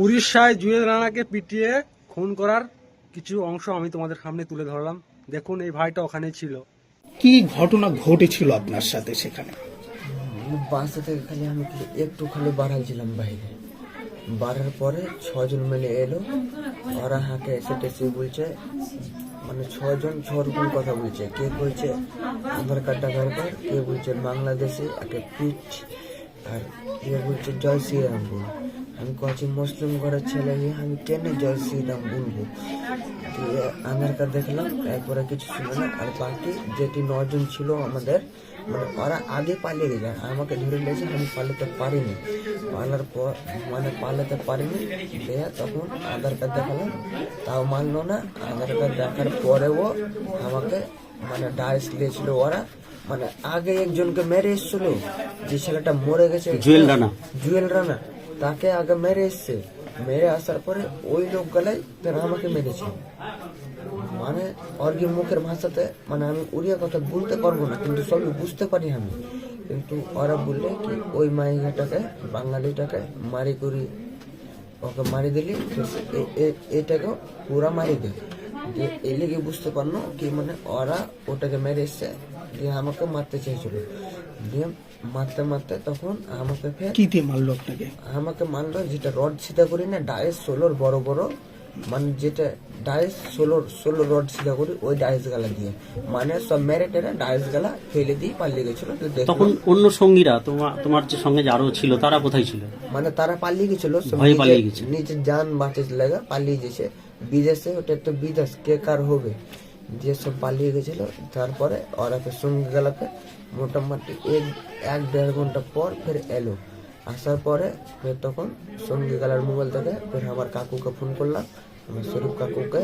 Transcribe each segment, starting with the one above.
উড়িষ্যায় জুয়েল রানাকে পিটিয়ে খুন করার কিছু অংশ আমি তোমাদের সামনে তুলে ধরলাম। দেখুন এই ভাইটা ওখানে ছিল। কি ঘটনা ঘটেছিল আপনার সাথে সেখানে? বাসা থেকে খালি আমি একটু খালি বাড়াইছিলাম বাইরে। বাড়ার পরে ছজন মিলে এলো। ওরা হাঁকে এসে টেসে বলছে মানে ছজন ছ রকম কথা বলছে। কে বলছে? আধার কার্ডটা বের কর। কে বলছে? বাংলাদেশে একটা পিঠ আর কে বলছে? জয় শ্রীরাম বল আমি কচি মুসলিম ঘরের ছেলে আমি কেন জয় শ্রীরাম বলব দিয়ে আধার কার্ড দেখলাম একবারে কিছু ছিল না আর বাকি যেটি নজন ছিল আমাদের মানে ওরা আগে পালিয়ে গেছে আমাকে ধরে নিয়েছে আমি পালাতে পারিনি। পালার পর মানে পালাতে পারিনি দিয়ে তখন আধার কার্ড দেখালাম তাও মানলো না আধার কার্ড দেখার পরেও আমাকে মানে ডাইস দিয়েছিল ওরা মানে আগে একজনকে মেরে এসেছিল যে ছেলেটা মরে গেছে জুয়েল রানা। জুয়েল রানা। তাকে আগে মেরে এসছে। মেরে আসার পরে ওই লোক গেলাই ফের আমাকে মেরেছে। মানে কি মুখের ভাষাতে মানে আমি উড়িয়া কথা বলতে পারব না, কিন্তু সবই বুঝতে পারি আমি। কিন্তু ওরা বললে কি, ওই মাইঘাটাকে, বাঙালিটাকে মারি করি, ওকে মারি দিলি এটাকেও পুরা মারি দিয়ে এই লেগে বুঝতে পারল কি মানে ওরা ওটাকে মেরে এসছে দিয়ে আমাকে মারতে চেয়েছিল। দিয়ে মারতে মারতে তখন আমাকে ফের কি দিয়ে মারলো আপনাকে? আমাকে মারলো যেটা রড সিধা করি না ডায়ের ষোলোর বড় বড় মানে যেটা ডাইস ষোলো ষোলো রড সিধা করি ওই ডাইস গালা দিয়ে। মানে সব মেরে টেরে ডাইস গালা ফেলে দিয়ে পালিয়ে গেছিল। তখন অন্য সঙ্গীরা তোমার তোমার যে সঙ্গে আরও ছিল তারা কোথায় ছিল? মানে তারা পালিয়ে গেছিল ভয়ে নিজের- পালিয়ে গেছে। নিজের যান বাঁচাতে লাগা পালিয়ে গেছে। বিদেশে ওটা তো বিদেশ কে কার হবে? যে সব পালিয়ে গেছিল তারপরে ওরা সঙ্গে গেলাকে মোটামুটি এক এক দেড় ঘণ্টা পর ফের এলো। আসার পরে ফের তখন সঙ্গী গেলার মোবাইল থেকে ফের আমার কাকুকে ফোন করলাম। আমার শরীফ কাকুকে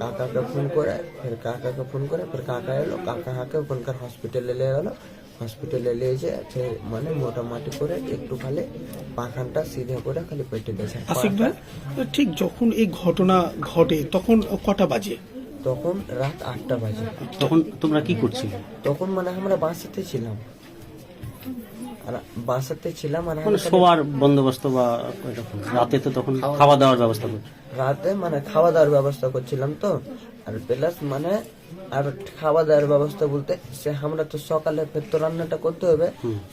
কাকাকে ফোন করে ফের কাকাকে ফোন করে ফের কাকা এলো কাকা হাকে ওখানকার হসপিটালে নিয়ে গেলো। হসপিটালে নিয়ে যে ফের মানে মোটামুটি করে একটু খালি পাখানটা সিধে করে খালি পেটে দিয়েছে আশিক ভাই ঠিক যখন এই ঘটনা ঘটে তখন কটা বাজে? তখন রাত আটটা বাজে। তখন তোমরা কি করছিলে? তখন মানে আমরা বাসাতে ছিলাম। আর বাসাতে ছিলাম আর মানে সবার শোয়ার বন্দোবস্ত বা রাতে তো তখন খাওয়া দাওয়ার ব্যবস্থা করছ। রাতে মানে খাওয়া দাওয়ার ব্যবস্থা করছিলাম তো। আর প্লাস মানে আর খাওয়া দাওয়ার ব্যবস্থা বলতে সে আমরা তো সকালে ফের তো রান্নাটা করতে হবে।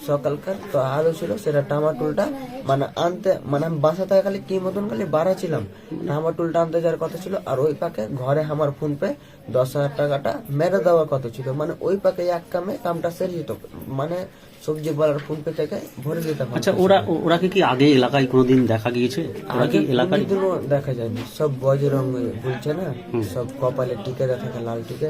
সকালকার তো আলু ছিল সেটা টামাটুলটা মানে আনতে মানে আমি বাসা থেকে খালি কি মতন খালি বাড়া ছিলাম। টামাটুলটা আনতে যাওয়ার কথা ছিল আর ওই পাকে ঘরে আমার ফোন পে দশ হাজার টাকাটা মেরে দেওয়ার কথা ছিল। মানে ওই পাকে এক কামে কামটা সেরে যেত মানে সবজি বলার ফোন পে থেকে ভরে দিতাম আচ্ছা ওরা ওরা কি আগে এলাকায় কোনোদিন দেখা গিয়েছে? আগে এলাকায়? দেখা যায়নি। সব বজরং বলছে না? সব কপালে টিকে থাকে লাল টিকে?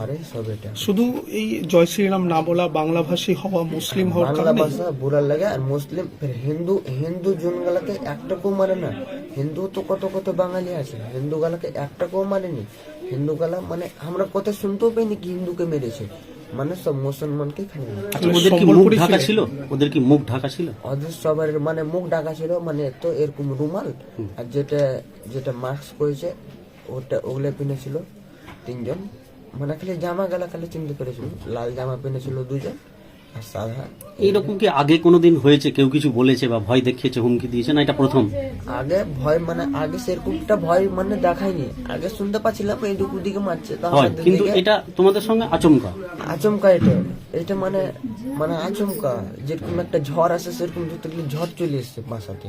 আরে সব এটা। শুধু এই জয় শ্রীরাম না বলা বাংলা ভাষী হওয়া মুসলিম হওয়ার বাংলা ভাষা বুড়া লাগে আর মুসলিম হিন্দু হিন্দু জন গালাকে একটা কেউ মারে না। হিন্দু তো কত কত বাঙালি আছে হিন্দু গালাকে একটা কেউ মারেনি হিন্দু গালা মানে আমরা কথা শুনতেও পাইনি কি হিন্দুকে মেরেছে। মানে সব মুসলমানকে খালি আচ্ছা ওদের কি মুখ ঢাকা ছিল? ওদের কি মুখ ঢাকা ছিল? ওদের সবার মানে মুখ ঢাকা ছিল মানে তো এরকম রুমাল আর যেটা যেটা মাস্ক পরেছে ওটা ওগুলো পিনেছিল তিনজন। মানে খালি জামা গালা খালি চিন্তা করেছিল লাল জামা পিনেছিল দুজন। এইরকম কি আগে কোনোদিন হয়েছে? কেউ কিছু বলেছে বা ভয় দেখিয়েছে হুমকি দিয়েছে না এটা প্রথম? আগে ভয় মানে আগে সেরকমটা ভয় মানে দেখায়নি। আগে শুনতে পাচ্ছিলাম দিকে মারছে হয় কিন্তু এটা তোমাদের সঙ্গে আচমকা। আচমকা এটা। এটা মানে মানে আচমকা। যেরকম একটা ঝড় আসে সেরকম ধরতে গেলে ঝড় চলে এসছে বাসাতে।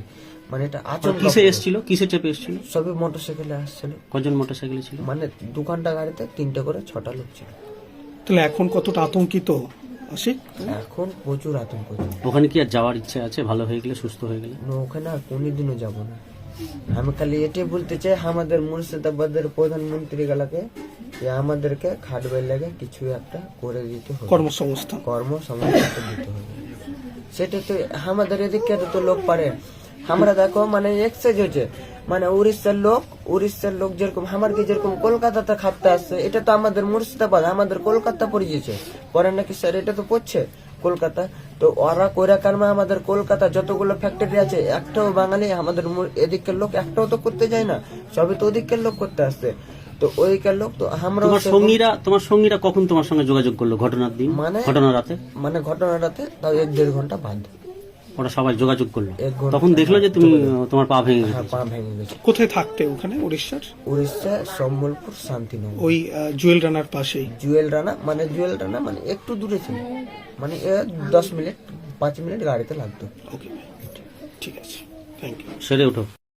মানে এটা আচমকা কিসে এসছিল? কিসে চেপে এসছিল? সবই মোটর সাইকেলে আসছিল। কজন মোটর সাইকেলে ছিল? মানে দু ঘণ্টা গাড়িতে তিনটে করে ছটা লোক ছিল। তাহলে এখন কতটা আতঙ্কিত? আশিক এখন প্রচুর আতঙ্ক। ওখানে কি আর যাওয়ার ইচ্ছে আছে? ভালো হয়ে গেলে সুস্থ হয়ে গেলে? না, ওখানে আর কোনোদিনও যাব না। আমি খালি এটাই বলতে চাই আমাদের মুর্শিদাবাদের প্রধানমন্ত্রী গুলাকে যে আমাদেরকে খাটবে লাগে কিছু একটা করে দিতে হবে। কর্মসংস্থান। কর্মসংস্থান দিতে হবে। সেটা তো আমাদের এদিকে তো লোক পারে আমরা দেখো মানে এক্সচেঞ্জ হচ্ছে মানে উড়িষ্যার লোক উড়িষ্যার লোক যেরকম আমারকে যেরকম কলকাতাতে খাটতে আসছে এটা তো আমাদের মুর্শিদাবাদ আমাদের কলকাতা পড়ে গেছে পরে নাকি স্যার এটা তো পড়ছে কলকাতা তো ওরা কইরা কারমে আমাদের কলকাতা যতগুলো ফ্যাক্টরি আছে একটাও বাঙালি আমাদের এদিকের লোক একটাও তো করতে যায় না সবই তো ওদিকের লোক করতে আসছে তো ওইকার লোক তো আমরা তোমার সঙ্গীরা তোমার সঙ্গীরা কখন তোমার সঙ্গে যোগাযোগ করল? ঘটনার দিন? মানে- ঘটনা রাতে? মানে ঘটনাটাতে তাও এক দেড় ঘণ্টা বাদ। ওরা সবাই যোগাযোগ করল। তখন দেখল যে তুমি তোমার পা ভেঙে হ্যাঁ গেছে। পা ভেঙে গেছে। কোথায় থাকতে ওখানে উড়িষ্যার? উড়িষ্যা সম্বলপুর শান্তিনগর। ওই জুয়েল রানার পাশেই। জুয়েল রানা মানে জুয়েল রানা মানে একটু দূরে ছিল। মানে দশ মিনিট পাঁচ মিনিট গাড়িতে লাগতো। ওকে ঠিক আছে। থ্যাংক ইউ সেরে ওঠো